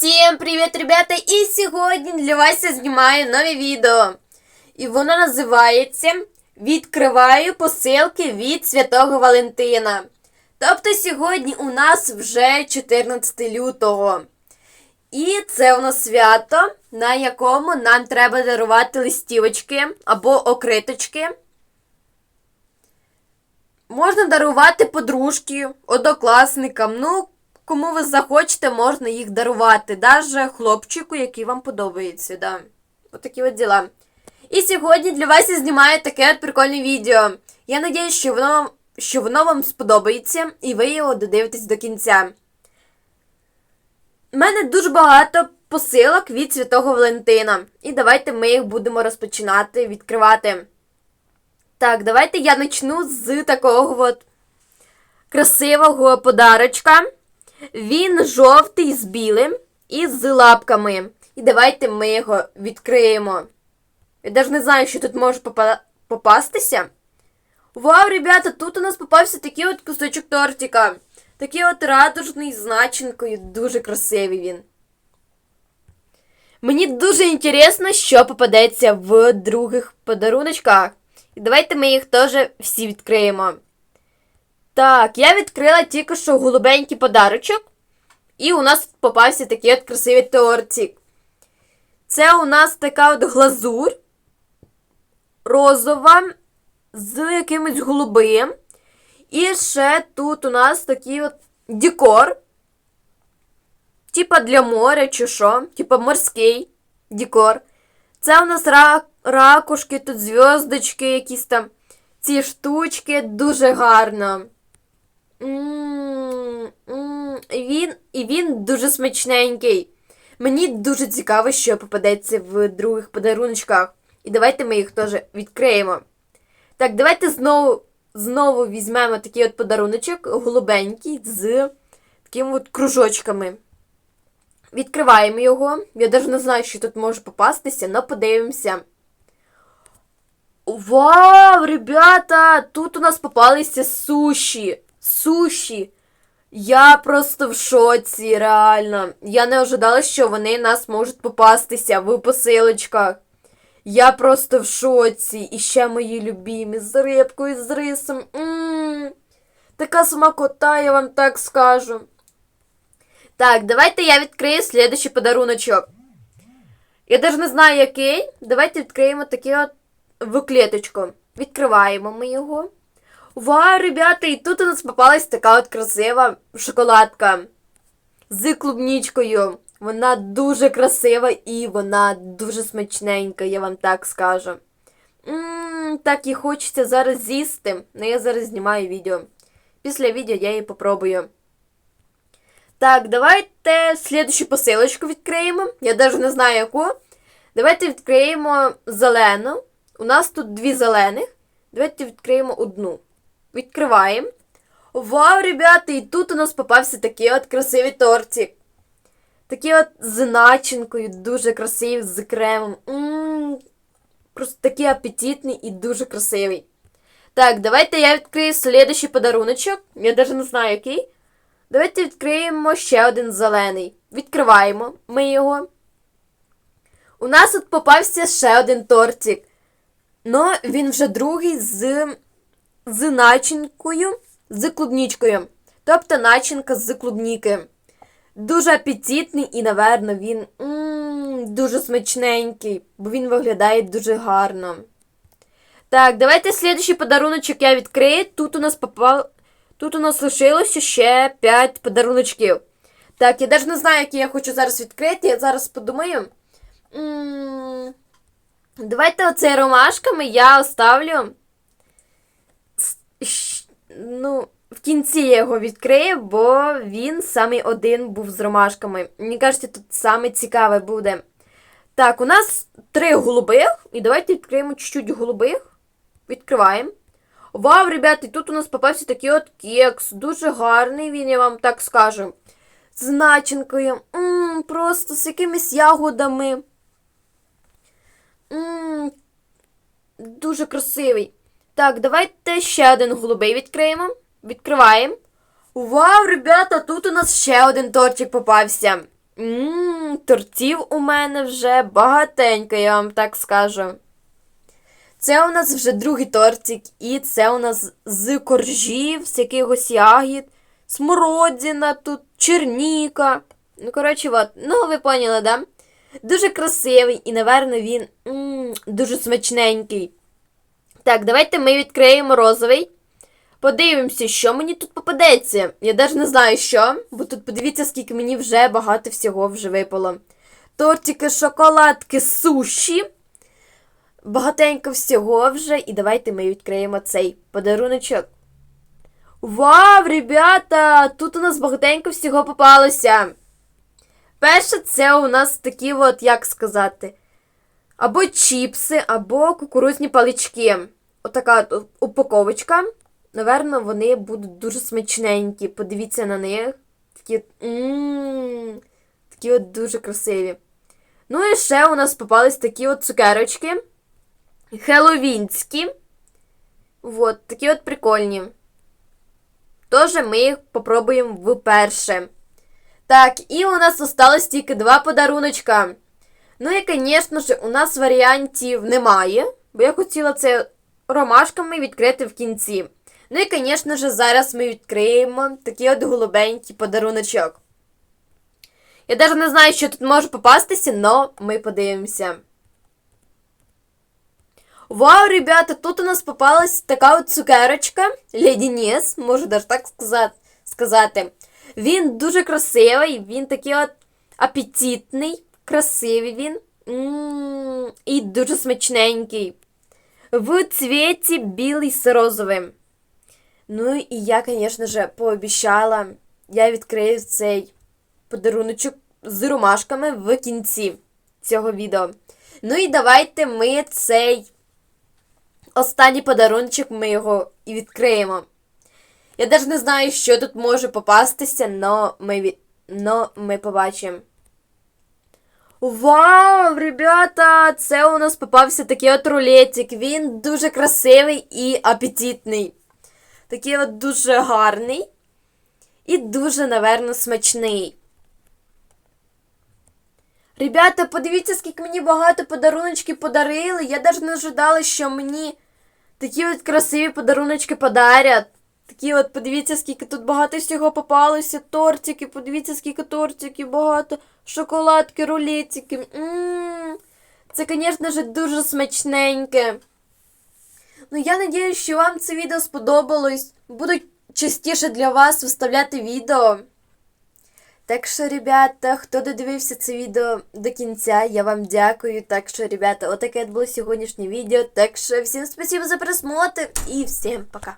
Всім привіт, ребята! І сьогодні для вас я знімаю нове відео. І воно називається Відкриваю посилки від Святого Валентина. Тобто сьогодні у нас вже 14 лютого. І це у нас свято, на якому нам треба дарувати листівочки або окриточки. Можна дарувати подружки, однокласникам. Ну, кому ви захочете, можна їх дарувати. Даже хлопчику, який вам подобається. Да. Отакі от діла. І сьогодні для вас я знімаю таке от прикольне відео. Я надіюсь, що воно, що воно вам сподобається і ви його додивитесь до кінця. У мене дуже багато посилок від Святого Валентина. І давайте ми їх будемо розпочинати відкривати. Так, давайте я почну з такого от красивого подарочка. Він жовтий з білим і з лапками. І давайте ми його відкриємо. Я навіть не знаю, що тут може попа- попастися. Вау, ребята, тут у нас попався такий от кусочок тортика. Такий от радужний з начинкою, дуже красивий він. Мені дуже інтересно, що попадеться в других подаруночках. І давайте ми їх теж всі відкриємо. Так, я відкрила тільки що голубенький подарочок. І у нас попався такий от красивий тортик. Це у нас така от глазурь розова з якимось голубим. І ще тут у нас такий от декор. Типа для моря чи що, типа морський декор. Це у нас ра- ракушки, тут зв'язочки, якісь там ці штучки, дуже гарно. Він, і він дуже смачненький. Мені дуже цікаво, що попадеться в других подаруночках. І давайте ми їх теж відкриємо. Так, давайте знову, знову візьмемо такий от подаруночок, голубенький, з такими от кружочками. Відкриваємо його. Я навіть не знаю, що тут може попастися, але подивимося. Вау, ребята! Тут у нас попалися суші. Суші. Я просто в шоці, реально. Я не ожидала, що вони нас можуть попастися в посилочках. Я просто в шоці. І ще мої любімі з рибкою, з рисом. М-м-м. Така смакота, я вам так скажу. Так, давайте я відкрию слідуючий подаруночок. Я навіть не знаю, який. Давайте відкриємо такий от в клеточку. Відкриваємо ми його. Вау, ребята, і тут у нас попалась така от красива шоколадка з клубничкою. Вона дуже красива і вона дуже смачненька, я вам так скажу. Ммм, так і хочеться зараз з'їсти. Ну я зараз знімаю відео. Після відео я її попробую. Так, давайте слідущу посилочку відкриємо. Я навіть не знаю яку. Давайте відкриємо зелену. У нас тут дві зелених. Давайте відкриємо одну. Відкриваємо. Вау, ребята, і тут у нас попався такий от красивий тортик. Такий от з начинкою, дуже красивий, з кремом. М-м-м, Просто такий апетитний і дуже красивий. Так, давайте я відкрию слідущий подаруночок. Я навіть не знаю який. Давайте відкриємо ще один зелений. Відкриваємо ми його. У нас тут попався ще один тортик. Ну, він вже другий з, з начинкою, з клубничкою. Тобто начинка з клубніки. Дуже апетитний і, наверно, він м, дуже смачненький, бо він виглядає дуже гарно. Так, давайте слідуючий подаруночок я відкрию. Тут у нас попав. Тут у нас лишилося ще 5 подаруночків. Так, я навіть не знаю, які я хочу зараз відкрити. Я зараз подумаю. М, Давайте оцей ромашками я оставлю. Ну, в кінці я його відкрию, бо він самий один був з ромашками. Мені кажеться, тут саме цікаве буде. Так, у нас три голубих. І давайте відкриємо чуть-чуть голубих. Відкриваємо. Вау, ребята, тут у нас попався такий от кекс. Дуже гарний він, я вам так скажу. З начинкою. Ммм, просто з якимись ягодами. Ммм, дуже красивий. Так, давайте ще один голубий відкриємо. Відкриваємо. Вау, ребята, тут у нас ще один тортик попався. Ммм, тортів у мене вже багатенько, я вам так скажу. Це у нас вже другий тортик, і це у нас з коржів, з якихось ягід, смородина тут, черніка. Ну, коротше, от. Ну, ви поняли, да? Дуже красивий і, напевно, він м, дуже смачненький. Так, давайте ми відкриємо розовий. Подивимося, що мені тут попадеться. Я навіть не знаю, що, бо тут подивіться, скільки мені вже багато всього вже випало. Тортики, шоколадки, суші. Багатенько всього вже. І давайте ми відкриємо цей подаруночок. Вау, ребята! Тут у нас багатенько всього попалося. Перше, це у нас такі, от, як сказати, або чіпси, або кукурузні палички. Отака от упаковочка. Наверно, вони будуть дуже смачненькі. Подивіться на них. Такі от, такі от дуже красиві. Ну і ще у нас попались такі от цукерочки. Хеллоуінські. Вот, такі от прикольні. Тож ми їх попробуємо вперше. Так, і у нас осталось тільки два подаруночка. Ну і, звісно ж, у нас варіантів немає, бо я хотіла це ромашками відкрити в кінці. Ну і, звісно ж, зараз ми відкриємо такий от голубенький подаруночок. Я навіть не знаю, що тут може попастися, але ми подивимося. Вау, ребята, тут у нас попалась така от цукерочка, Леді Нес, можу даже так сказати. Він дуже красивий, він такий от апетитний, красивий він. М, І дуже смачненький. В цвіті білий з розовим. Ну і я, звісно ж, пообіцяла, я відкрию цей подаруночок з ромашками в кінці цього відео. Ну і давайте ми цей останній подаруночок ми його і відкриємо. Я навіть не знаю, що тут може попастися, но ми, но ми побачимо. Вау, ребята! Це у нас попався такий от рулетик. Він дуже красивий і апетитний. Такий от дуже гарний. І дуже, наверно, смачний. Ребята, подивіться, скільки мені багато подаруночків подарили. Я навіть не ожидала, що мені такі от красиві подаруночки подарять. Такі от, подивіться, скільки тут багато всього попалося. Тортики, подивіться, скільки тортиків багато, шоколадки, рулетики. Ммм, Це, звісно ж, дуже смачненьке. Ну, я надіюсь, що вам це відео сподобалось. Буду частіше для вас виставляти відео. Так що, ребята, хто додивився це відео до кінця, я вам дякую. Так що, ребята, отаке було сьогоднішнє відео. Так що всім спасибо за просмотр і всім пока.